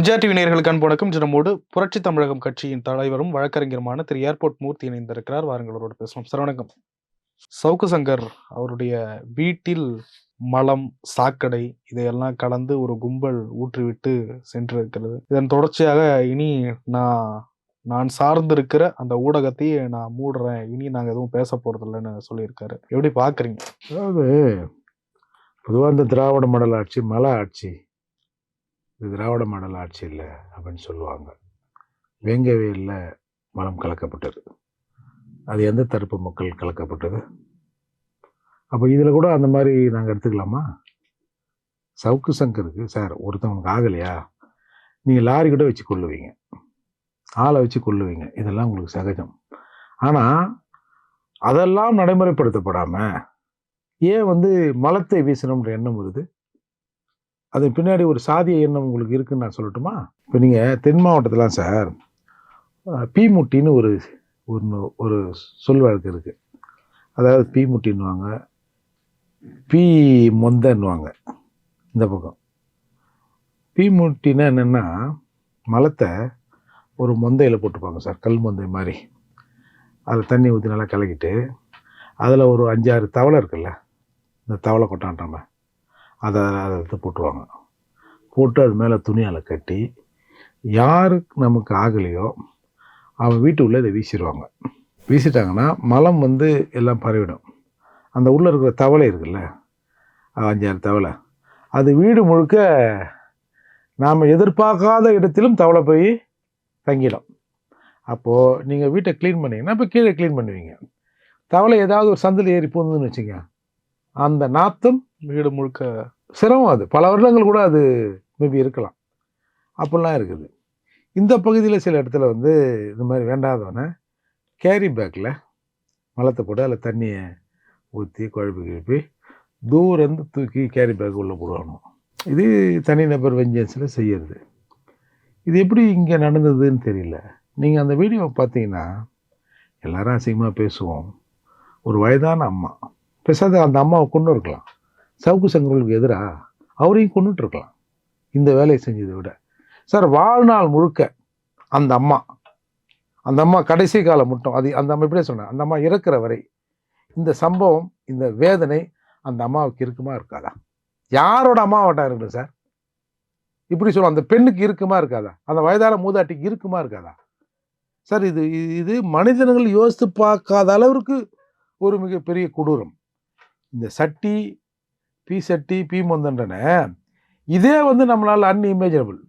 Vijaya TV நேயர்களுக்கு அன்பு வணக்கம். நம்மோடு புரட்சி தமிழகம் கட்சியின் தலைவரும் வழக்கறிஞருமான திரு. ஏர்போர்ட் மூர்த்தி இணைந்திருக்கிறார். வாருங்கள் அவரோடு பேசலாம் சார் வணக்கம். சவுக்கு சங்கர் அவருடைய வீட்டில் மலம் சாக்கடை இதையெல்லாம் கலந்து ஒரு கும்பல் ஊற்றிவிட்டு சென்றிருக்கிறது. இதன் தொடர்ச்சியாக இனி நான் நான் சார்ந்திருக்கிற அந்த ஊடகத்தையே நான் மூடுறேன். இனி நாங்கள் எதுவும் பேச போறதில்லைன்னு சொல்லியிருக்காரு. எப்படி பார்க்குறீங்க அதாவது பொதுவாக இந்த திராவிட மடல் ஆட்சி மலை ஆட்சி இது திராவிட மாடல் ஆட்சி இல்லை அப்படின்னு சொல்லுவாங்க. வேங்கவேலில் மலம் கலக்கப்பட்டது. அது எந்த தரப்பு மக்கள் கலக்கப்பட்டது? அப்போ இதில் கூட அந்த மாதிரி நாங்கள் எடுத்துக்கலாமா? சவுக்கு சங்கருக்கு சார் ஒருத்தவனுக்கு ஆகலையா? நீங்கள் லாரி கூட வச்சு கொள்ளுவீங்க ஆளை வச்சு கொள்ளுவீங்க இதெல்லாம் உங்களுக்கு சகஜம். ஆனால் அதெல்லாம் நடைமுறைப்படுத்தப்படாமல் ஏன் வந்து மலத்தை வீசணுன்ற எண்ணம் வருது? அது பின்னாடி ஒரு சாதிய எண்ணம் உங்களுக்கு இருக்குன்னு நான் சொல்லட்டுமா? இப்போ நீங்கள் தென் மாவட்டத்திலாம் சார் அஹ், பீமுட்டின்னு ஒரு ஒரு ஒரு சொல் வழக்கு இருக்குது அதாவது பீமுட்டின்னுவாங்க பீ மொந்தன்னுவாங்க இந்த பக்கம். பீமுட்டின்னா என்னென்னா மலத்தை ஒரு மொந்தையில் போட்டுப்பாங்க சார் கல் மொந்தை மாதிரி. அதில் தண்ணி ஊற்றி நல்லா கலக்கிட்டு அதில் ஒரு அஞ்சாறு தவளை இருக்குல்ல இந்த தவளை கொட்டான்றாம. அதை அதை எடுத்து போட்டுருவாங்க. போட்டு அது மேலே துணியால் கட்டி யாருக்கு நமக்கு ஆகலையோ அவன் வீட்டு உள்ளே இதை வீசிடுவாங்க வீசிட்டாங்கன்னா மலம் வந்து எல்லாம் பரவிடும். அந்த உள்ளே இருக்கிற தவளை இருக்குல்ல அஞ்சாறு தவளை அது வீடு முழுக்க நாம் எதிர்பார்க்காத இடத்திலும் தவளை போய் தங்கிடும். அப்போது நீங்கள் வீட்டை க்ளீன் பண்ணிங்கன்னா இப்போ கீழே க்ளீன் பண்ணுவீங்க. தவளை ஏதாவது ஒரு சந்தில் ஏறி போகுதுன்னு வச்சுங்க அந்த நாத்தம் வீடு முழுக்க சிரமம் அது. பல வருடங்கள் கூட அது மேபி இருக்கலாம். அப்படிலாம் இருக்குது. இந்த பகுதியில் சில இடத்துல வந்து இந்த மாதிரி வேண்டாதவனே கேரி பேக்கில் மலத்தை போட்டு அதில் தண்ணியை ஊற்றி குழப்பி கிழப்பி தூரந்து தூக்கி கேரி பேக் உள்ளே போடுவானோ இது தனிநபர் வெஞ்சன்ஸில் செய்யறது. இது எப்படி இங்கே நடந்ததுன்னு தெரியல. நீங்கள் அந்த வீடியோவை பார்த்தீங்கன்னா எல்லாரும் அசிங்கமாக பேசுவோம். ஒரு வயதான அம்மா. பேசாத அந்த அம்மாவை கொண்டு இருக்கலாம் சவுக்கு சங்கர்களுக்கு எதிராக அவரையும் கொண்டுட்டுருக்கலாம் இந்த வேலையை செஞ்சதை விட. சார் வாழ்நாள் முழுக்க அந்த அம்மா அந்த அம்மா கடைசி காலம் மட்டும் அது அந்த அம்மா இப்படியே சொன்னேன் அந்த அம்மா இறக்குற வரை இந்த சம்பவம் இந்த வேதனை அந்த அம்மாவுக்கு இருக்குமா இருக்காதா? யாரோட அம்மாவட்டா இருக்குது சார்? இப்படி சொல்லுவோம் அந்த பெண்ணுக்கு இருக்குமா இருக்காதா? அந்த வயதான மூதாட்டிக்கு இருக்குமா இருக்காதா? சார் இது இது- இது மனிதர்கள் யோசித்து பார்க்காத அளவிற்கு ஒரு மிகப்பெரிய கொடூரம். இந்த சட்டி பி சட்டி பி மொந்தன்றன இதே வந்து நம்மளால் அன்இமேஜினபிள்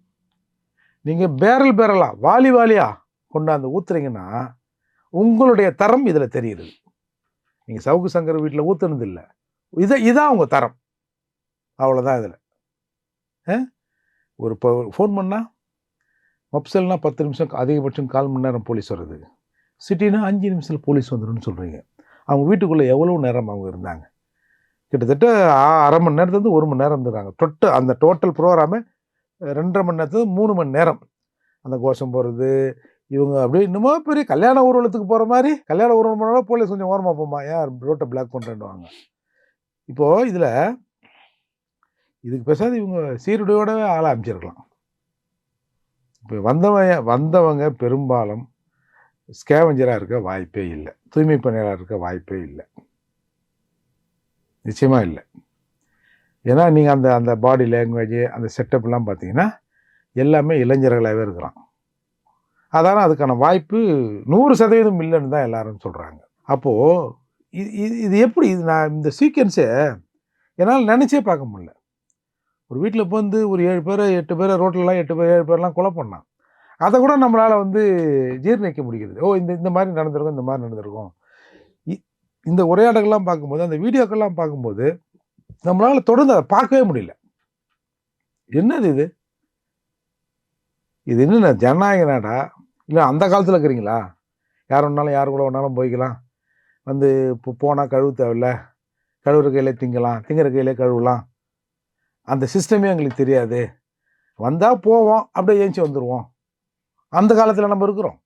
நீங்கள் பேரல் பேரலாக வாலி வாலியாக கொண்டாந்து ஊற்றுறீங்கன்னா உங்களுடைய தரம் இதில் தெரியுது. நீங்கள் சவுக்கு சங்கர் வீட்டில் ஊற்றுனது இல்லை. இதை இதான் உங்கள் தரம். அவ்வளோதான் இதில். ஒரு இப்போ ஃபோன் பண்ணால் மப்சல்னா பத்து நிமிஷம் அதிகபட்சம் கால் மணி நேரம் போலீஸ் வருது சிட்டினா அஞ்சு நிமிஷத்தில் போலீஸ் வந்துடும்னு சொல்கிறீங்க அவங்க வீட்டுக்குள்ளே எவ்வளோ நேரம் அவங்க இருந்தாங்க? கிட்டத்தட்ட அரை மணி நேரத்துலேருந்து ஒரு மணி நேரம் இருந்துறாங்க. தொட்டு அந்த டோட்டல் ப்ரோக்ராமே ரெண்டரை மணி நேரத்துலேருந்து மூணு மணி நேரம். அந்த கோஷம் போகிறது இவங்க அப்படியே இன்னுமோ பெரிய கல்யாண ஊர்வலத்துக்கு போகிற மாதிரி கல்யாண ஊர்வலம் போனாலும் போலீஸ் கொஞ்சம் ஓரமாக போமா ஏன் ரோட்டை பிளாக் பண்ணுறேன்னுவாங்க இப்போது இதில் இதுக்கு பேசாது இவங்க சீருடையோடவே ஆள அமைச்சிருக்கலாம். இப்போ வந்தவங்க வந்தவங்க பெரும்பாலும் ஸ்கேவஞ்சராக இருக்க வாய்ப்பே இல்லை. தூய்மை பணியாளராக இருக்க வாய்ப்பே இல்லை. நிச்சயமாக இல்லை. ஏன்னா நீங்கள் அந்த அந்த பாடி லாங்குவேஜ் அந்த செட்டப்லாம் பார்த்தீங்கன்னா எல்லாமே இளைஞர்களாகவே இருக்கிறான். அதான அதுக்கான வாய்ப்பு நூறு சதவீதம் இல்லைன்னு தான் எல்லாரும் சொல்கிறாங்க அப்போது இது இது இது எப்படி இது நான் இந்த சீக்வன்ஸை என்னால் நினச்சே பார்க்க முடியல. ஒரு வீட்டில் இப்போ வந்து ஒரு ஏழு பேர் எட்டு பேர் ரோட்டிலலாம் எட்டு பேர் ஏழு பேர்லாம் கொலை பண்ணான். அதை கூட நம்மளால் வந்து ஜீர்ணிக்க முடிகிறது ஓ இந்த இந்த மாதிரி நடந்திருக்கும் இந்த மாதிரி நடந்திருக்கும். இந்த உரையாடல்கள்லாம் பார்க்கும்போது அந்த வீடியோக்கள்லாம் பார்க்கும்போது நம்மளால் தொடர்ந்து அதை பார்க்கவே முடியல. என்னது இது? இது என்ன ஜனநாயக நாடா இல்லை அந்த காலத்தில் இருக்கிறீங்களா? யார் ஒன்றாலும் யார் கூட வேணாலும் போய்க்கலாம். வந்து இப்போ போனால் கழுவு தேவையில்ல. கழுவுற கையிலே திங்கலாம் திங்கிற கையிலே கழுவலாம். அந்த சிஸ்டமே எங்களுக்கு தெரியாது. வந்தால் போவோம் அப்படியே ஏஞ்சி வந்துடுவோம் அந்த காலத்தில் நம்ம இருக்கிறோம்.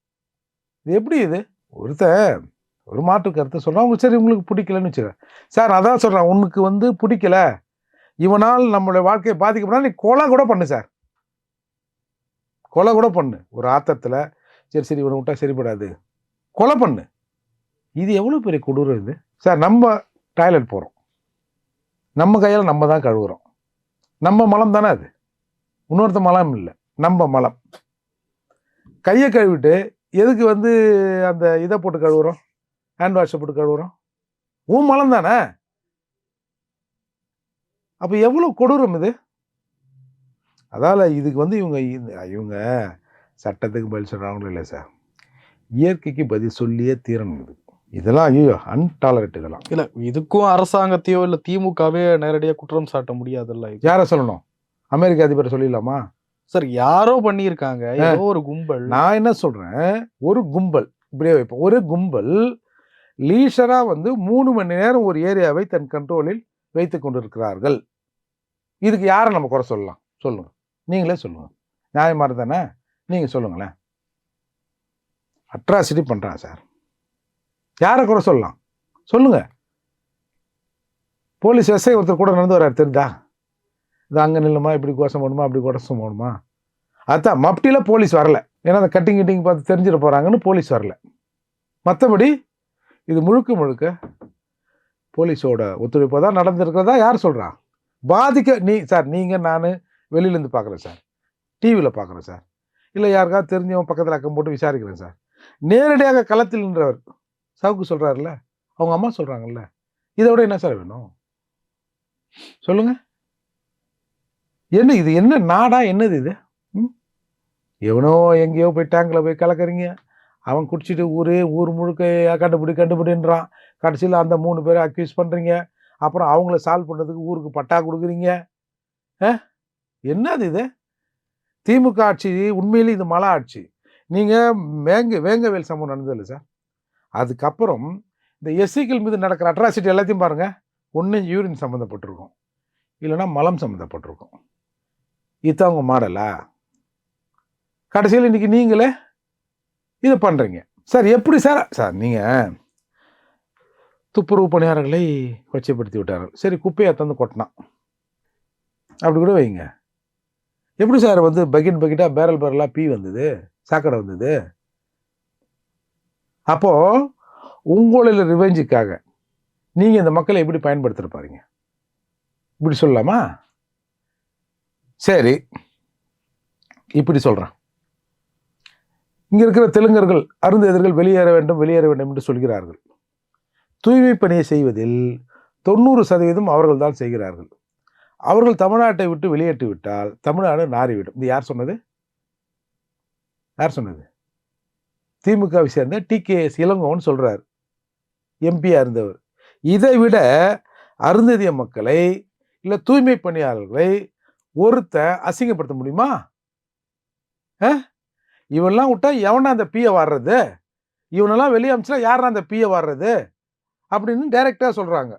இது எப்படி இது? ஒருத்தர் ஒரு மாற்று கருத்தை சொல்கிறோம் அவங்க சரி உங்களுக்கு பிடிக்கலன்னு வச்சுக்க சார் அதான் சொல்கிறேன் உனக்கு வந்து பிடிக்கல. இவனால் நம்மளுடைய வாழ்க்கையை பாதிக்கப்படாது நீ கொலை கூட பண்ணு சார். கொலை கூட பண்ணு. ஒரு ஆத்தத்தில் சரி சரி இவனை விட்டா சரிப்படாது கொலை பண்ணு. இது எவ்வளோ பெரிய கொடூரம் இது? சார் நம்ம டாய்லெட் போகிறோம் நம்ம கையில் நம்ம தான் கழுவுறோம். நம்ம மலம் தானே அது? இன்னொருத்த மலம் இல்லை. நம்ம மலம். கையை கழுவிட்டு எதுக்கு வந்து அந்த இதை போட்டு கழுவுறோம்? ஹேண்ட் வாஷை போட்டு கழுவுறோம். உன் மலம் தானே? அப்போ எவ்வளோ கொடூரம் இது? அதால இதுக்கு வந்து இவங்க இவங்க சட்டத்துக்கு பதில் சொல்கிறாங்களோ இல்லை சார்? இயற்கைக்கு பதில் சொல்லியே தீரணும் இது. இதெல்லாம் ஐயோ அன்டாலரேட் இதெல்லாம் இல்ல இதுக்கும் அரசாங்கத்தையோ இல்ல திமுகவே நேரடியா குற்றம் சாட்ட முடியாதுல்ல. யாரை சொல்லணும்? அமெரிக்க அதிபரை சொல்லிடலாமா? சார் யாரோ பண்ணியிருக்காங்க. ஏதோ ஒரு கும்பல். நான் என்ன சொல்றேன்? ஒரு கும்பல். இப்படியே வைப்போம். ஒரு கும்பல் லீஷரா வந்து மூணு மணி நேரம் ஒரு ஏரியாவை தன் கண்ட்ரோலில் வைத்து கொண்டிருக்கிறார்கள். இதுக்கு யாரை நம்ம குறை சொல்லலாம்? சொல்லுங்க. நீங்களே சொல்லுங்க. நியாயமாக தானே? நீங்க சொல்லுங்களேன். அட்ராசிட்டி பண்றான் சார். யாரை குறை சொல்லலாம்? சொல்லுங்க. போலீஸ் எஸ்ஐ ஒருத்தர் கூட நடந்து வர்றாரு தெரியுதா? இது அங்கே நில்லுமா? இப்படி கோஷம் போடணுமா அப்படி கோஷம் போடணுமா அதுதான் மப்டியில் போலீஸ் வரல. ஏன்னா அந்த கட்டிங் கிட்டிங் பார்த்து தெரிஞ்சிட போகிறாங்கன்னு போலீஸ் வரல. மற்றபடி இது முழுக்க முழுக்க போலீஸோட ஒத்துழைப்பு தான் நடந்திருக்கிறதா யார் சொல்கிறா பாதிக்க நீ சார் நீங்கள் நான் வெளியிலேருந்து பார்க்குறேன் சார் டிவியில் பார்க்குறேன் சார் இல்லை யாருக்காவது தெரிஞ்சவன் பக்கத்தில் அக்கம் போட்டு விசாரிக்கிறேன் சார் நேரடியாக களத்தில் நின்றவர் சவுக்கு சொல்கிறாருல்ல அவங்க அம்மா சொல்கிறாங்கல்ல இதை விட என்ன சார் வேணும்? சொல்லுங்க. என்ன இது? என்ன நாடா? என்னது இது? ம்? எவனோ எங்கேயோ போய் டேங்கில் போய் கலக்கறீங்க. அவன் குடிச்சிட்டு ஊரே ஊர் முழுக்க கண்டுபிடி கண்டுபிடின்றான் கடைசியில் அந்த மூணு பேரை அக்யூஸ் பண்ணுறீங்க அப்புறம் அவங்கள சால்வ் பண்ணுறதுக்கு ஊருக்கு பட்டா கொடுக்குறீங்க. ஆ? என்னது இது? திமுக ஆட்சி உண்மையிலே இது மலை ஆட்சி. நீங்கள் வேங்க வேங்கவேல் சம்பவம் நடந்ததில்லை சார். அதுக்கப்புறம் இந்த எஸ்சிக்கள் மீது நடக்கிற அட்ராசிட்டி எல்லாத்தையும் பாருங்கள் ஒன்று யூரின் சம்மந்தப்பட்டிருக்கும் இல்லைன்னா மலம் சம்மந்தப்பட்டிருக்கும் இதுதான் உங்கள் மாடலா? கடைசியில் இன்னைக்கு நீங்களே இதை பண்ணுறீங்க சார் எப்படி சார்? சார் நீங்கள் துப்புரவு பணியாளர்களை கொச்சைப்படுத்தி விட்டார்கள். சரி குப்பையை தந்து கொட்டினான். அப்படி கூட வைங்க. எப்படி சார் வந்து பக்கெட் பக்கெட்டாக பேரல் பேரலாக பீ வந்தது? சாக்கடை வந்தது? அப்போது உங்களில் ரிவெஞ்சுக்காக நீங்கள் இந்த மக்களை எப்படி பயன்படுத்திட்டு பாருங்க இப்படி சொல்லலாமா? சரி இப்படி சொல்கிறேன் இங்கே இருக்கிற தெலுங்கர்கள் அருந்ததிர்கள் வெளியேற வேண்டும் வெளியேற வேண்டும் என்று சொல்கிறார்கள். தூய்மை பணியை செய்வதில் தொண்ணூறு சதவீதம் அவர்கள் தான் செய்கிறார்கள். அவர்கள் தமிழ்நாட்டை விட்டு வெளியேற்றி விட்டால் தமிழ்நாடு நாறிவிடும். இது யார் சொன்னது? யார் சொன்னது? திமுகவை சேர்ந்த டி. கே. எஸ். இளங்கோன்னு சொல்கிறார் எம்பியாக இருந்தவர். இதை விட அருந்ததிய மக்களை இல்லை தூய்மை பணியாளர்களை ஒருத்த அசிங்கப்படுத்த முடியுமா? ஆ? இவனெல்லாம் விட்டா எவனா அந்த பீயை வாடுறது இவனெல்லாம் வெளியே அமிச்சா யாரா அந்த பீயை வாடுறது அப்படின்னு டைரெக்டாக சொல்கிறாங்க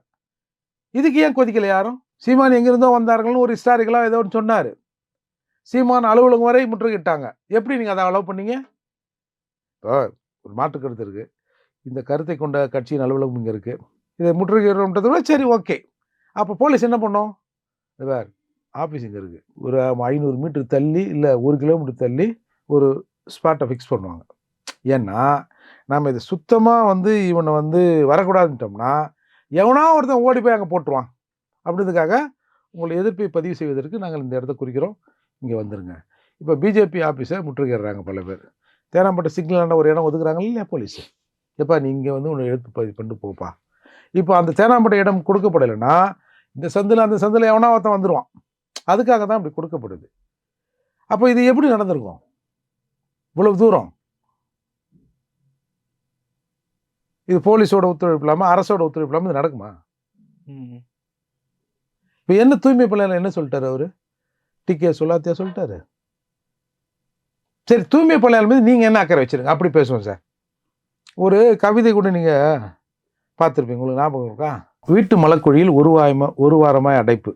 இதுக்கு ஏன் கொதிக்கலை யாரும்? சீமான் எங்கேருந்தோ வந்தார்கள்னு ஒரு ஹிஸ்டாரிக்கலாக ஏதோ ஒன்று சொன்னார். சீமான் அலுவலகம் வரை முற்றுகிட்டாங்க. எப்படி நீங்கள் அதை அலோவ் பண்ணீங்க? இப்போ ஒரு மாற்று கருத்து இருக்குது இந்த கருத்தை கொண்ட கட்சியின் அலுவலகம் இங்கே இருக்குது இதை முற்றுகிறோன்றதை விட சரி ஓகே அப்போ போலீஸ் என்ன பண்ணோம்? வேறு ஆஃபீஸ் இங்கே இருக்குது ஒரு ஐநூறு மீட்டர் தள்ளி இல்லை ஒரு கிலோமீட்டர் தள்ளி ஒரு ஸ்பாட்டை ஃபிக்ஸ் பண்ணுவாங்க. ஏன்னா நம்ம இதை சுத்தமாக வந்து இவனை வந்து வரக்கூடாதுன்ட்டோம்னா எவனா ஒருத்தன் ஓடி போய் அங்கே போட்டுருவான். அப்படின்றதுக்காக உங்களை எதிர்ப்பை பதிவு செய்வதற்கு நாங்கள் இந்த இடத்த குறிக்கிறோம். இங்கே வந்துருங்க. இப்போ பிஜேபி ஆஃபீஸை முற்றுகையிடுறாங்க பல பேர். தேனாம்பட்ட சிக்னலான ஒரு இடம் ஒதுக்குறாங்க இல்லையா போலீஸ் எப்பா நீ இங்கே வந்து உன்னை எடுத்து பதிவு பண்ணிட்டு போப்பா. இப்போ அந்த தேனாம்பட்ட இடம் கொடுக்கப்படலைன்னா இந்த சந்தில் அந்த சந்தில் எவனா ஒருத்தன் வந்துடுவான் அதுக்காக தான் இப்படி கொடுக்கப்படுது. அப்போ இது எப்படி நடந்திருக்கும்? இவ்வளவு தூரம். இது போலீஸோட ஒத்துழைப்பு இல்லாமல் அரசோட ஒத்துழைப்பு இல்லாமல் இது நடக்குமா. இப்போ என்ன தூய்மை பணியாளர் என்ன சொல்லிட்டாரு அவரு? டிகே சொல்லாத்தியா சொல்லிட்டாரு? சரி தூய்மை பணியாளர் மீது நீங்கள் என்ன அக்கறை வச்சிருங்க அப்படி பேசுவோம் சார். ஒரு கவிதை கூட நீங்கள் பார்த்துருப்பீங்க. உங்களுக்கு ஞாபகம் இருக்கா? வீட்டு மலக்குழியில் ஒரு வாயமா ஒரு வாரமாய் அடைப்பு.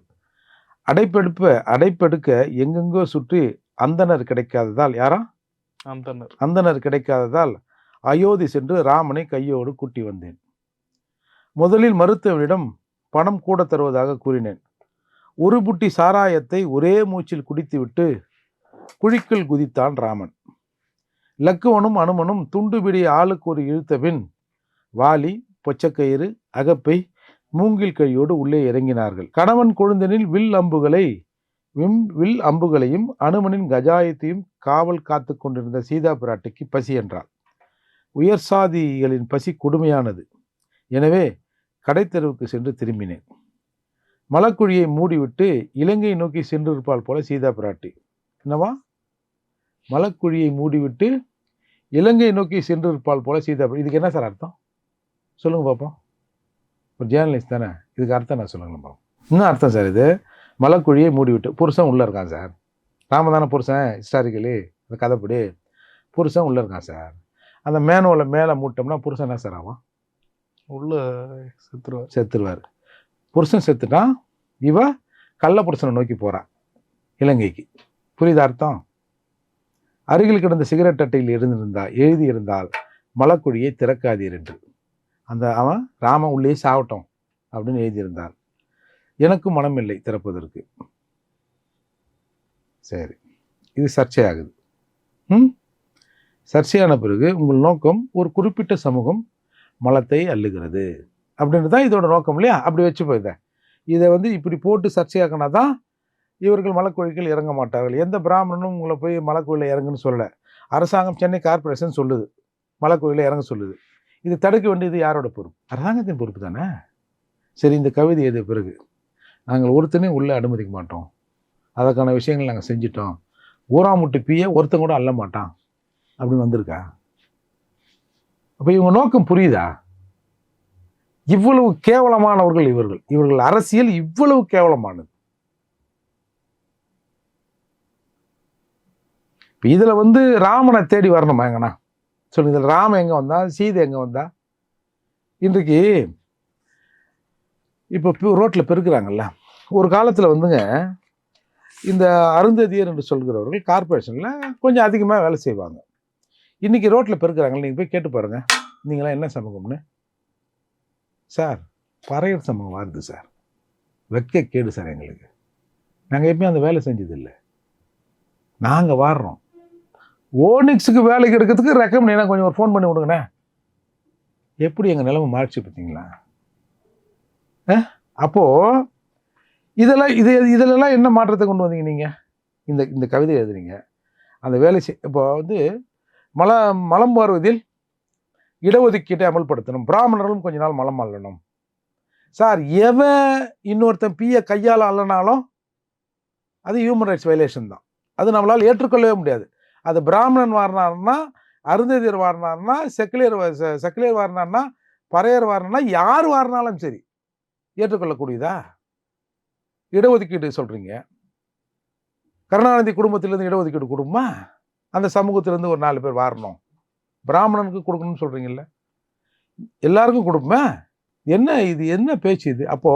அடைப்பெடுப்ப அடைப்பெடுக்க எங்கெங்கோ சுற்றி அந்தனர் கிடைக்காததால் யாரா? அந்தனர். கிடைக்காததால் அயோத்தி சென்று ராமனை கையோடு கூட்டி வந்தேன். முதலில் மருத்துவனிடம் பணம் கூட தருவதாக கூறினேன். ஒரு புட்டி சாராயத்தை ஒரே மூச்சில் குடித்துவிட்டு குழிக்குள் குதித்தான் ராமன். லக்குவனும் அனுமனும் துண்டுபிடி ஆளுக்கு ஒரு இழுத்தபின் வாலி பொச்சக்கயிறு அகப்பை மூங்கில் கையோடு உள்ளே இறங்கினார்கள். கணவன் கொழுந்தனில் வில் அம்புகளை விம் வில் அம்புகளையும் அனுமனின் கஜாயத்தையும் காவல் காத்து கொண்டிருந்த சீதா பிராட்டிக்கு பசி என்றாள். உயர் சாதிகளின் பசி கொடுமையானது. எனவே கடைத்தெருவுக்கு சென்று திரும்பினேன். மலக்குழியை மூடிவிட்டு இலங்கை நோக்கி சென்றிருப்பாள் போல சீதா பிராட்டி என்னவா? மலக்குழியை மூடிவிட்டு இலங்கை நோக்கி சென்றிருப்பாள் போல சீதா இதுக்கு என்ன சார் அர்த்தம்? சொல்லுங்க பார்ப்போம் ஒரு ஜேர்னலிஸ்ட் தானே? இதுக்கு அர்த்தம் நான் சொல்லுங்க பார்ப்போம் என்ன அர்த்தம் சார் இது? மலக்குழியை மூடிவிட்டு. புருஷன் உள்ளே இருக்கான் சார் நாம தானே புருஷன் ஹிஸ்டாரிக்கலி அந்த கதைப்படி புருஷன் உள்ளே இருக்கான் சார் அந்த மேனுவலை மேலே மூட்டோம்னா புருஷன் என்ன சார் ஆகும் உள்ள செத்துருவார். செத்துருவார். புருஷன் செத்துட்டான் இவ கள்ள புருஷனை நோக்கி போறான் இலங்கைக்கு. புரியுதா அர்த்தம்? அருகில் கிடந்த சிகரெட் அட்டையில் இருந்திருந்தா எழுதியிருந்தால் மலக்குழியை திறக்காதீர் என்று. அந்த அவன் ராமன் உள்ளே சாவட்டும் அப்படின்னு எழுதியிருந்தார். எனக்கும் மனம் இல்லை திறப்பதற்கு. சரி. இது சர்ச்சையாகுது. ம்? சர்ச்சையான பிறகு உங்கள் நோக்கம் ஒரு குறிப்பிட்ட சமூகம் மலத்தை அள்ளுகிறது. அப்படின்றது தான் இதோட நோக்கம் இல்லையா? அப்படி வச்சு போயிருந்தேன் இதை. வந்து இப்படி போட்டு சர்ச்சையாக்கினா தான் இவர்கள் மலக்கோழிகள் இறங்க மாட்டார்கள். எந்த பிராமணனும் உங்களை போய் மலக்கோயிலில் இறங்குன்னு சொல்லலை. அரசாங்கம் சென்னை கார்ப்பரேஷன் சொல்லுது. மலக்கோயிலில் இறங்க சொல்லுது. இது தடுக்க வேண்டியது யாரோட பொறுப்பு? அரசாங்கத்தின் பொறுப்பு தானே? சரி இந்த கவிதை எது பிறகு. நாங்கள் ஒருத்தனையும் உள்ளே அனுமதிக்க மாட்டோம். அதற்கான விஷயங்கள் நாங்கள் செஞ்சிட்டோம். ஊராமுட்டு பீயை ஒருத்தன் கூட அள்ள மாட்டான். அப்படின்னு வந்திருக்கா? அப்போ இவங்க நோக்கம் புரியுதா? இவ்வளவு கேவலமானவர்கள் இவர்கள். இவர்கள் அரசியல் இவ்வளவு கேவலமானது. இப்போ இதில் வந்து ராமனை தேடி வரணுமா எங்கண்ணா சொல்லுங்க இதில் ராமன் எங்கே வந்தா? சீதை எங்கே வந்தா? இன்றைக்கு இப்போ ரோட்டில் பெருக்கிறாங்கல்ல. ஒரு காலத்தில் வந்துங்க இந்த அருந்ததியர் என்று சொல்கிறவர்கள் கார்பரேஷனில் கொஞ்சம் அதிகமாக வேலை செய்வாங்க. இன்றைக்கி ரோட்டில் பெருக்குறாங்க நீங்கள் போய் கேட்டு பாருங்கள் நீங்களாம் என்ன சமூகம்னு சார் பறையர் சமூகம் வருது சார். வெக்க கேடு சார் எங்களுக்கு. நாங்கள் எப்பயும் அந்த வேலை செஞ்சதில்லை. நாங்கள் வாடுறோம். ஓனிக்ஸுக்கு வேலைக்கு எடுக்கிறதுக்கு ரெக்கமெண்ட் கொஞ்சம் ஒரு ஃபோன் பண்ணி விடுங்கண்ணே. எப்படி எங்கள் நிலைமை மாறிச்சு பார்த்தீங்களா? அப்போது இதெல்லாம் இது இதிலெல்லாம் என்ன மாற்றத்தை கொண்டு வந்தீங்க நீங்கள் இந்த இந்த கவிதை எழுதுறீங்க அந்த வேலை செய் இப்போ வந்து மல மலம் வருவதில் இடஒதுக்கீட்டை அமல்படுத்தணும். பிராமணர்களும் கொஞ்ச நாள் மலம் அள்ளணும் சார் எவன் இன்னொருத்தன் பீய கையால் அள்ளனாலும் அது ஹியூமன் ரைட்ஸ் வயலேஷன் தான். அது நம்மளால் ஏற்றுக்கொள்ளவே முடியாது. அது பிராமணன் வாரினார்னா அருந்ததியர் வாரினார்னா செக்கிலியர் வா- செக்கிலியர் வாரினார்னா பறையர் வாரினா யார் வாரினாலும் சரி ஏற்றுக்கொள்ளக்கூடியதா? இடஒதுக்கீடு சொல்றீங்க. கருணாநிதி குடும்பத்திலேருந்து இடஒதுக்கீடு கொடுமா அந்த சமூகத்திலேருந்து ஒரு நாலு பேர் வாரணும். பிராமணனுக்கு கொடுக்கணும்னு சொல்றீங்கல்ல. எல்லாருக்கும் கொடுப்போமே? என்ன இது? என்ன பேச்சு இது? அப்போ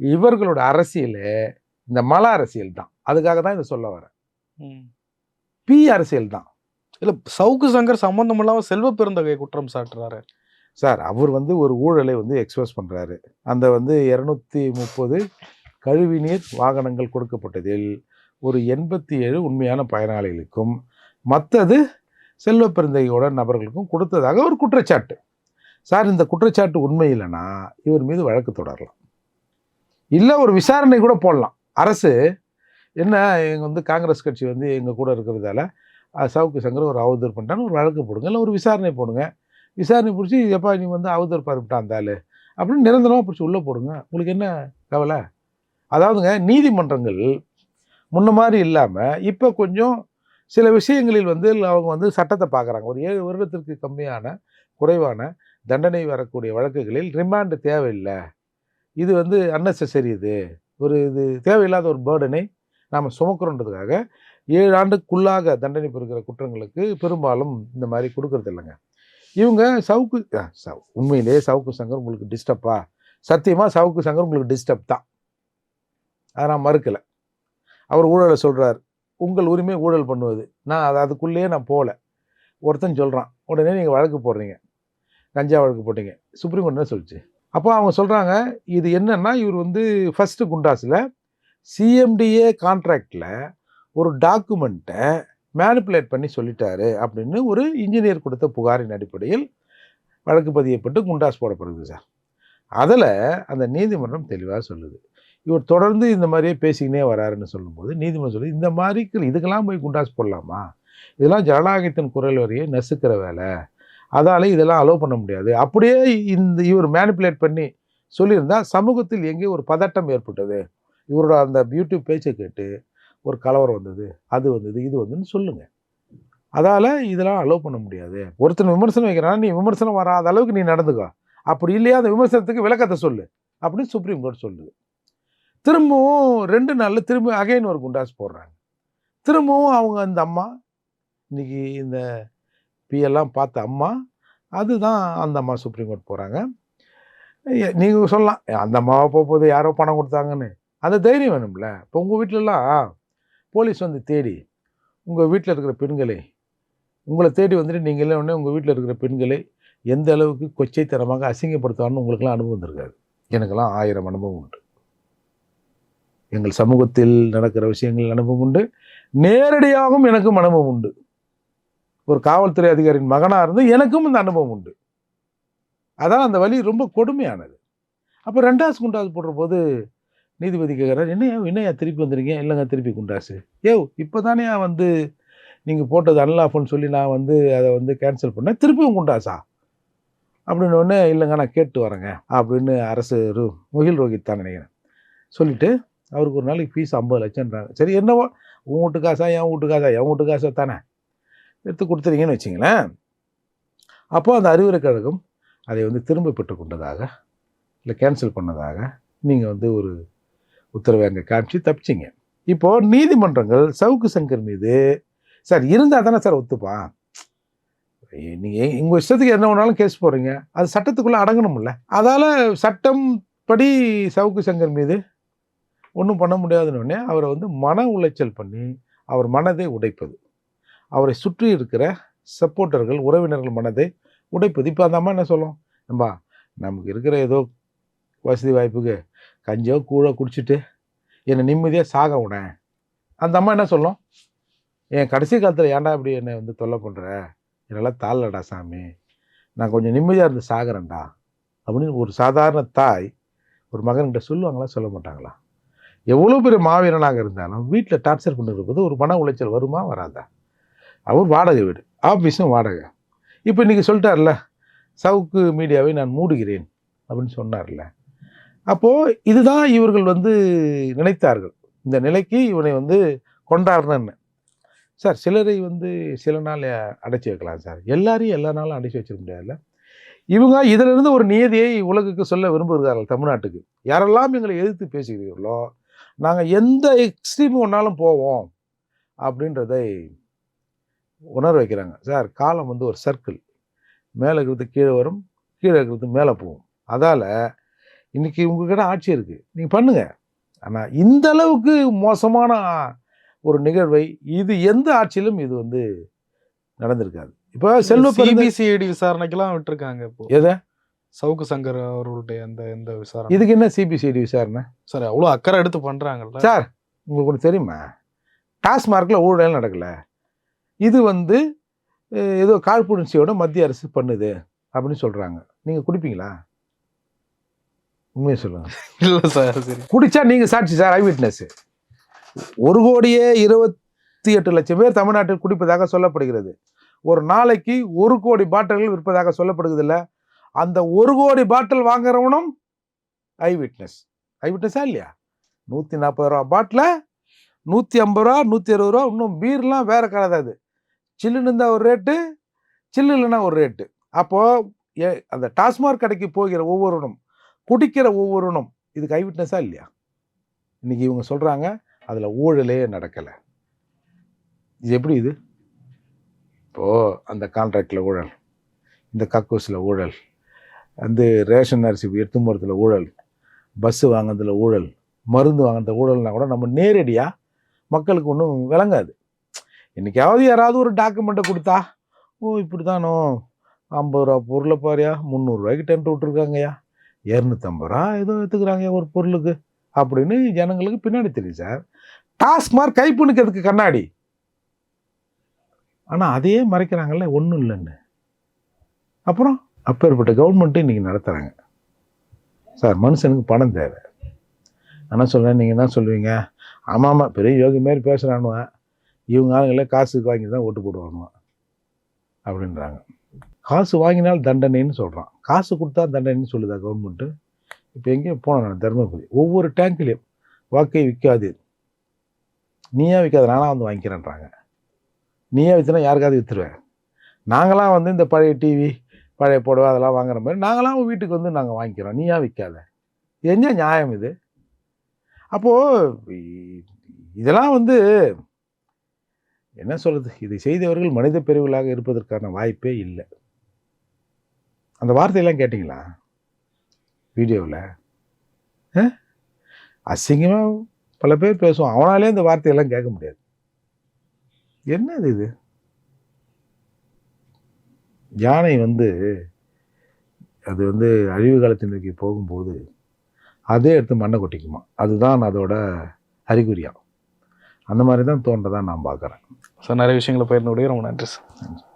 இவர்களோட அரசியல் இந்த மல அரசியல் தான். அதுக்காக தான் இதை சொல்ல வரேன். பி அரசியல் தான். இல்ல சவுக்கு சங்கர் சம்பந்தம் இல்லாம செல்வ பெருந்தகை குற்றம் சாட்டுறாரு. சார் அவர் வந்து ஒரு ஊழலை வந்து எக்ஸ்பிரஸ் பண்றாரு. அந்த வந்து இரநூத்தி முப்பது கழிவுநீர் வாகனங்கள் கொடுக்கப்பட்டதில் ஒரு எண்பத்தி ஏழு உண்மையான பயனாளிகளுக்கும் மற்றது செல்வ பெருந்தகையோட நபர்களுக்கும் கொடுத்ததாக ஒரு குற்றச்சாட்டு. சார் இந்த குற்றச்சாட்டு உண்மை இல்லைன்னா இவர் மீது வழக்கு தொடரலாம். இல்லை ஒரு விசாரணை கூட போடலாம். அரசு என்ன எங்கள் வந்து காங்கிரஸ் கட்சி வந்து எங்கள் கூட இருக்கிறதால சவுக்கு சங்கர் ஒரு அவதூறு பண்ணிட்டான்னு ஒரு வழக்கு போடுங்க இல்லை ஒரு விசாரணை போடுங்க. விசாரணை பிடிச்சி எப்பா நீ வந்து அவதூறு பரப்பிட்டான் இருந்தாலு அப்படின்னு நிரந்தரமாக பிடிச்சி உள்ளே போடுங்க. உங்களுக்கு என்ன கவலை? அதாவதுங்க நீதிமன்றங்கள் முன்ன மாதிரி இல்லாமல் இப்போ கொஞ்சம் சில விஷயங்களில் வந்து அவங்க வந்து சட்டத்தை பார்க்குறாங்க ஒரு ஏழு வருடத்திற்கு கம்மியான குறைவான தண்டனை வரக்கூடிய வழக்குகளில் ரிமாண்டு தேவையில்லை. இது வந்து அன்னெசரி இது. ஒரு இது தேவையில்லாத ஒரு பேர்டனை நாம் சுமக்கிறோன்றதுக்காக ஏழு ஆண்டுக்குள்ளாக தண்டனை பெறுகிற குற்றங்களுக்கு பெரும்பாலும் இந்த மாதிரி கொடுக்கறது இல்லைங்க இவங்க சவுக்கு உண்மையிலேயே சவுக்கு சங்கர் உங்களுக்கு டிஸ்டர்பா சத்தியமாக சவுக்கு சங்கர் உங்களுக்கு டிஸ்டர்ப் தான் அதை நான் மறுக்கலை. அவர் ஊழலை சொல்கிறார் உங்கள் உரிமை ஊழல் பண்ணுவது. நான் அது அதுக்குள்ளேயே நான் போகல ஒருத்தன் சொல்கிறான் உடனே நீங்கள் வழக்கு போடுறீங்க. கஞ்சா வழக்கு போட்டீங்க. சுப்ரீம் கோர்ட் என்ன சொல்லிச்சு? அப்போ அவங்க சொல்கிறாங்க இது என்னன்னா இவர் வந்து ஃபஸ்ட்டு குண்டாஸில் சிஎம்டிஏ கான்ட்ராக்டில் ஒரு டாக்குமெண்ட்டை மேனிப்புலேட் பண்ணி சொல்லிட்டாரு அப்படின்னு ஒரு இன்ஜினியர் கொடுத்த புகாரின் அடிப்படையில் வழக்கு பதியப்பட்டு குண்டாஸ் போடப்படுது சார். அதில் அந்த நீதிமன்றம் தெளிவாக சொல்லுது. இவர் தொடர்ந்து இந்த மாதிரியே பேசிக்கினே வராருன்னு சொல்லும்போது நீதிமன்றம் சொல்லி இந்த மாதிரி இதுக்கெல்லாம் போய் குண்டாஸ் போடலாமா? இதெல்லாம் ஜனநாயகத்தின் குரல் வரையே நெசுக்கிற வேலை. அதால இதெல்லாம் அலோவ் பண்ண முடியாது. அப்படியே இந்த இவர் மேனிப்புலேட் பண்ணி சொல்லியிருந்தால் சமூகத்தில் எங்கே ஒரு பதட்டம் ஏற்பட்டது. இவரோட அந்த யூடியூப் பேச்சை கேட்டு ஒரு கலவரம் வந்தது அது வந்தது இது வந்ததுன்னு சொல்லுங்கள் அதால் இதெல்லாம் அலோவ் பண்ண முடியாது. ஒருத்தன் விமர்சனம் வைக்கிறான் நீ விமர்சனம் வராத அளவுக்கு நீ நடந்துக்கோ. அப்படி இல்லையா? அந்த விமர்சனத்துக்கு விளக்கத்தை சொல்லு. அப்படின்னு சுப்ரீம் கோர்ட் சொல்லுது. திரும்பவும் ரெண்டு நாளில் திரும்ப அகைன் ஒரு குண்டாஸ் போடுறாங்க. திரும்பவும் அவங்க அந்த அம்மா இன்றைக்கி இந்த பிஎல்லாம் பார்த்த அம்மா அதுதான் அந்த அம்மா சுப்ரீம் கோர்ட் போகிறாங்க நீங்கள் சொல்லலாம். அந்த அம்மாவை போகும்போது யாரோ பணம் கொடுத்தாங்கன்னு. அந்த தைரியம் வேணும்ல. இப்போ உங்கள் வீட்டிலலாம் போலீஸ் வந்து தேடி உங்கள் வீட்டில் இருக்கிற பெண்களை உங்களை தேடி வந்துட்டு நீங்களே உடனே உங்கள் வீட்டில் இருக்கிற பெண்களை எந்த அளவுக்கு கொச்சைத்தனமாக அசிங்கப்படுத்துவான்னு உங்களுக்கெல்லாம் அனுபவம் இருக்காது. எனக்கெல்லாம் ஆயிரம் அனுபவம் உண்டு. எங்கள் சமூகத்தில் நடக்கிற விஷயங்கள் அனுபவம் உண்டு. நேரடியாகவும் எனக்கும் அனுபவம் உண்டு. ஒரு காவல்துறை அதிகாரியின் மகனாக இருந்து எனக்கும் இந்த அனுபவம் உண்டு. அதான் அந்த வழி ரொம்ப கொடுமையானது. அப்போ ரெண்டாவது குண்டாசு போடுற போது நீதிபதி கேட்குறாரு என்னையா என்னையா திருப்பி வந்துருங்க இல்லைங்க திருப்பி குண்டாசு. ஏ இப்போ தானே வந்து நீங்கள் போட்டது அன்லாஃப்னு சொல்லி நான் வந்து அதை வந்து கேன்சல் பண்ணேன். திருப்பியும் குண்டாசா? அப்படின்னு ஒன்று இல்லைங்க நான் கேட்டு வரேங்க. அப்படின்னு அரசு முகில் ரோஹித் தான் நினைக்கிறேன். சொல்லிவிட்டு அவருக்கு ஒரு நாளைக்கு ஃபீஸ் ஐம்பது லட்சம்ன்றாங்க. சரி என்னவோ? உன் வீட்டு காசா என் வீட்டு காசா? என் வீட்டு காசா தானே? எடுத்து கொடுத்துறீங்கன்னு வச்சிங்களேன். அப்போது அந்த அறிவுரை கழகம் அதை வந்து திரும்ப பெற்றுக்கொண்டதாக இல்லை கேன்சல் பண்ணதாக நீங்கள் வந்து ஒரு உத்தரவை அங்கே காமிச்சு தப்பிச்சிங்க. இப்போது நீதிமன்றங்கள் சவுக்கு சங்கர் மீது சார் இருந்தால் தானே சார் ஒத்துப்பான் நீங்கள் உங்கள் இஷ்டத்துக்கு என்ன வேணாலும் கேஸ் போடுறீங்க. அது சட்டத்துக்குள்ளே அடங்கணும்ல. அதால் சட்டம் படி சவுக்கு சங்கர் மீது ஒன்றும் பண்ண முடியாதுன்னு அவரை வந்து மன உளைச்சல் பண்ணி அவர் மனதை உடைப்பது. அவரை சுற்றி இருக்கிற சப்போர்ட்டர்கள் உறவினர்கள் மனதை உடைப்பது. இப்போ அந்த அம்மா என்ன சொல்லும்? நம்பா நமக்கு இருக்கிற ஏதோ வசதி வாய்ப்புக்கு கஞ்சோ கூழோ குடிச்சிட்டு என்னை நிம்மதியாக சாக விடேன் அந்த அம்மா என்ன சொல்லும்? என் கடைசி காலத்தில் ஏன்டா இப்படி என்னை வந்து தொல்லை பண்ணுற என்னெல்லாம் தாளடா சாமி. நான் கொஞ்சம் நிம்மதியாக இருந்து சாகிறேன்டா. அப்படின்னு ஒரு சாதாரண தாய் ஒரு மகன்கிட்ட சொல்லுவாங்களா சொல்ல மாட்டாங்களா? எவ்வளோ பெரிய மாவீரனாக இருந்தாலும் வீட்டில் டார்ச்சர் பண்ணிருப்பது ஒரு மன உளைச்சல் வருமா வராதா? அவர் வாடகை வீடு ஆஃபீஸும் வாடகை. இப்போ இன்றைக்கி சொல்லிட்டார்ல சவுக்கு மீடியாவை நான் மூடுகிறேன் அப்படின்னு சொன்னார்ல. அப்போது இதுதான் இவர்கள் வந்து நினைத்தார்கள். இந்த நிலைக்கு இவனை வந்து கொண்டாடணும்னு. சார் சிலரை வந்து சில நாள் அடைச்சி வைக்கலாம் சார். எல்லாரையும் எல்லா நாளும் அடைச்சி வச்சிருக்க முடியாதுல்ல? இவங்க இதிலிருந்து ஒரு நியதியை உலகுக்கு சொல்ல விரும்புகிறார்கள் தமிழ்நாட்டுக்கு. யாரெல்லாம் எங்களை எதிர்த்து பேசுகிறீர்களோ நாங்கள் எந்த எக்ஸ்ட்ரீம் ஒன்றாலும் போவோம் அப்படின்றதை உணர வைக்கிறாங்க. சார் காலம் வந்து ஒரு சர்க்கிள் மேலே இருக்கிறது கீழே வரும் கீழே இருக்கிறது மேலே போகும். அதால் இன்னைக்கு உங்ககிட்ட ஆட்சி இருக்குது நீங்கள் பண்ணுங்க. ஆனால் இந்த அளவுக்கு மோசமான ஒரு நிகழ்வை இது எந்த ஆட்சியிலும் இது வந்து நடந்திருக்காது. இப்போ செல்வ சிபிசிஐடி விசாரணைக்கெல்லாம் விட்டுருக்காங்க இப்போ. எதை? சவுக்கு சங்கர் அவர்களுடைய அந்த இந்த விசாரணை. இதுக்கு என்ன சிபிசிஐடி விசாரணை? சார் அவ்வளோ அக்கறை எடுத்து பண்றாங்கல்ல. சார் உங்களுக்கு ஒன்று தெரியுமா? டாஸ்மார்க்கில் ஊழல் நடக்கல. இது வந்து ஏதோ காழ்ப்புணர்ச்சியோட மத்திய அரசு பண்ணுது அப்படின்னு சொல்கிறாங்க நீங்கள் குடிப்பீங்களா? உண்மையை சொல்லுங்கள் இல்ல சார் சரி. குடிச்சா நீங்கள் சாட்சி சார் ஐ விட்னஸ் ஒரு கோடியே இருபத்தி எட்டு லட்சம் பேர் தமிழ்நாட்டில் குடிப்பதாக சொல்லப்படுகிறது. ஒரு நாளைக்கு ஒரு கோடி பாட்டில்கள் விற்பதாக சொல்லப்படுகிறது இல்ல. அந்த ஒரு கோடி பாட்டில் வாங்குறவனும் ஐ விட்னஸ் ஐ விட்னஸா இல்லையா? நூற்றி நாற்பது ரூபா பாட்டில்? நூற்றி ஐம்பது ரூபா நூற்றி அறுபது ரூபா இன்னும் பீர்லாம் வேறு கடை தான் அது சில்லுன்னு இருந்தால் ஒரு ரேட்டு சில்லு இல்லைன்னா ஒரு ரேட்டு அப்போது ஏ அந்த டாஸ்மாக் கடைக்கு போகிற ஒவ்வொருவனும் குடிக்கிற ஒவ்வொருவனும் இதுக்கு ஐ விட்னஸா இல்லையா? இன்னைக்கு இவங்க சொல்கிறாங்க அதில் ஊழலே நடக்கலை. இது எப்படி இது? இப்போது அந்த கான்ட்ராக்டில் ஊழல். இந்த கக்கூஸில் ஊழல். வந்து ரேஷன் அரிசி எடுத்து போகிறதுல ஊழல் பஸ்ஸு வாங்கினதில் ஊழல் மருந்து வாங்குறதுல ஊழல்னா கூட நம்ம நேரடியாக மக்களுக்கு ஒன்றும் விளங்காது. இன்றைக்காவது யாராவது ஒரு டாக்குமெண்ட்டை கொடுத்தா ஓ இப்படி தானோ ஐம்பது ரூபா பொருளை பாரியா முந்நூறுரூவாய்க்கு டென்ட் விட்ருக்காங்கய்யா இரநூத்தம்பது ரூபா ஏதோ எடுத்துக்கிறாங்க ஒரு பொருளுக்கு அப்படின்னு ஜனங்களுக்கு பின்னாடி தெரியும் சார். டாஸ்மார்க் கைப்புணுக்கிறதுக்கு கண்ணாடி. ஆனால் அதையே மறைக்கிறாங்கல்ல ஒன்றும் இல்லைன்னு. அப்புறம்? அப்பேற்பட்ட கவர்மெண்ட்டு இன்றைக்கி நடத்துகிறாங்க சார் மனுஷனுக்கு பணம் தேவை. ஆனால் சொல்கிறேன் நீங்கள் என்ன சொல்லுவீங்க? ஆமாம் ஆமாம் பெரிய யோகி மாரி பேசுகிறானுவேன் இவங்க ஆளுங்களே காசுக்கு வாங்கி தான் ஓட்டு போடுவானுவான் அப்படின்றாங்க. காசு வாங்கினால் தண்டனைன்னு சொல்கிறான் காசு கொடுத்தா தண்டனைன்னு சொல்லுதா கவர்மெண்ட்டு இப்போ எங்கேயோ போனேன் நான் தருமபுரி. ஒவ்வொரு டேங்க்லேயும் வாக்கை விற்காது நீயே விற்காத நானாக வந்து வாங்கிக்கிறேன்றாங்க. நீயே விற்றுனா யாருக்காவது விற்றுருவேன் நாங்களாம் வந்து இந்த பழைய டிவி பழைய புடவை அதெல்லாம் வாங்குற மாதிரி. நாங்களாம் வீட்டுக்கு வந்து நாங்கள் வாங்கிக்கிறோம். நீயா விற்காத என்ன நியாயம் இது? அப்போது இதெல்லாம் வந்து என்ன சொல்கிறது இதை செய்தவர்கள் மனித பிரிவுகளாக இருப்பதற்கான வாய்ப்பே இல்லை. அந்த வார்த்தையெல்லாம் கேட்டிங்களா? வீடியோவில். அசிங்கமாக பல பேர் பேசுவோம் அவனாலே இந்த வார்த்தையெல்லாம் கேட்க முடியாது. என்னது இது? யானை வந்து அது வந்து அழிவு காலத்தை நோக்கி போகும்போது அதே எடுத்து மண்ணை கொட்டிக்குமா. அதுதான் அதோட அறிகுறியா அந்த மாதிரி தான் தோன்றதான் நான் பார்க்குறேன். சார் நிறைய விஷயங்களை பயிர்ந்து ரொம்ப நன்றி சார்.